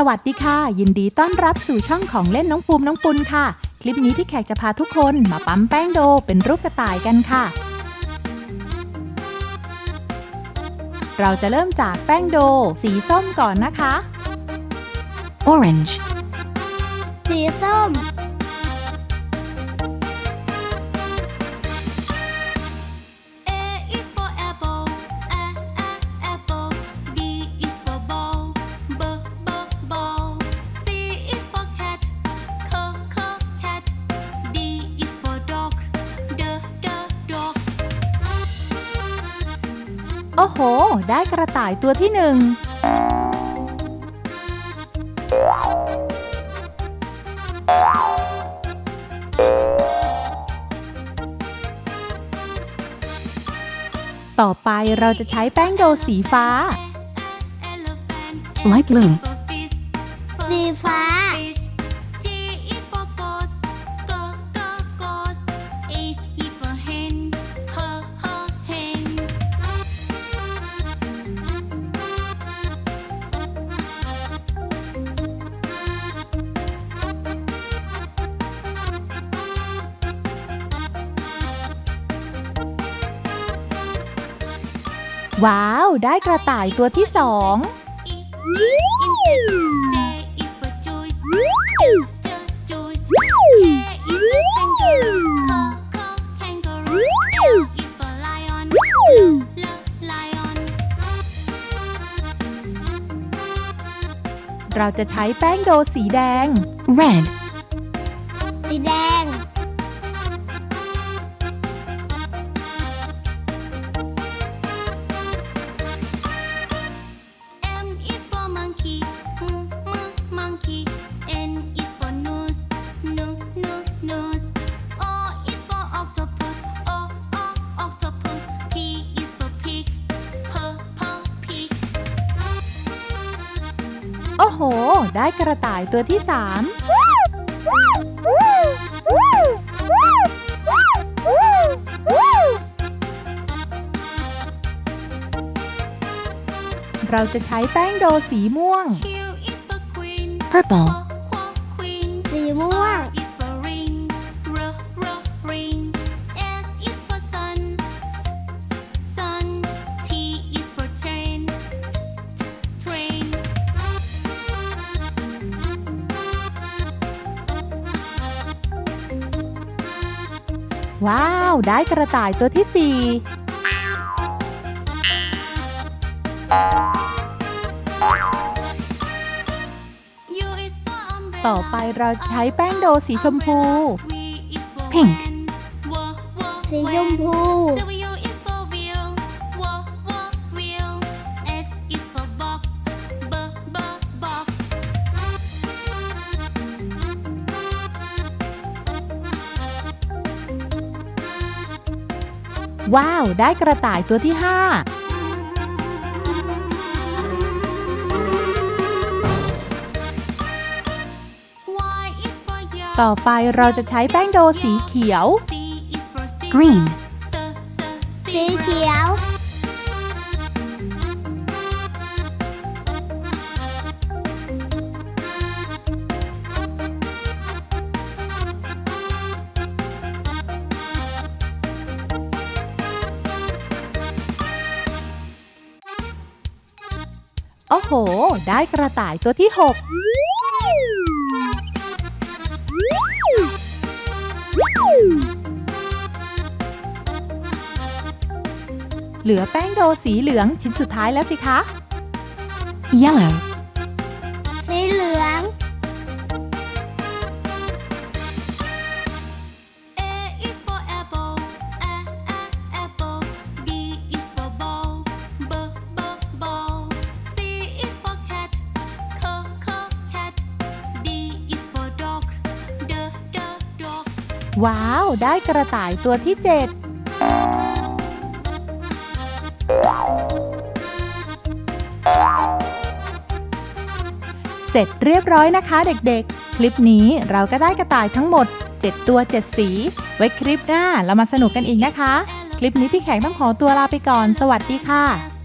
สวัสดีค่ะ ยินดีต้อนรับสู่ช่องของเล่นน้องภูมิน้องปุณค่ะ คลิปนี้พี่แขกจะพาทุกคนมาปั๊มแป้งโดเป็นรูปกระต่ายกันค่ะ เราจะเริ่มจากแป้งโด สีส้มก่อนนะคะ orange, สีส้ม โอ้โห ได้กระต่ายตัวที่หนึ่ง ต่อไปเราจะใช้แป้งโดสีฟ้า Elephant, light blue, for fish, สีฟ้า ว้าว ได้กระต่ายตัวที่สอง E insect. J is for Joyce. J J Joyce. K is for kangaroo. K K kangaroo. L is for lion. L L lion. เราจะใช้แป้งโดสีแดง red, สีแดง โอ้โห ได้กระต่ายตัวที่สามเราจะใช้แป้งโดสีม่วง Q is for queen. purple, ว้าว ได้กระต่ายตัวที่สี่ต่อไปเราใช้แป้งโดสีชมพู Pink. สีชมพู ว้าว ได้กระต่ายตัวที่ห้า Y is for yard. ต่อไปเราจะใช้แป้งโดสีเขียว C is for zebra. Green. S S สีเขียว โอ้โห ได้กระต่ายตัวที่หกเหลือแป้งโดสีเหลืองชิ้นสุดท้ายแล้วสิคะ yellow, สีเหลือง ว้าว ได้กระต่ายตัวที่เจ็ดเสร็จเรียบร้อยนะคะเด็กๆ คลิปนี้เราก็ได้กระต่ายทั้งหมด 7 ตัว 7 สี ไว้คลิปหน้าเรามาสนุกกันอีกนะคะ คลิปนี้พี่แขกต้องขอตัวลาไปก่อน สวัสดีค่ะ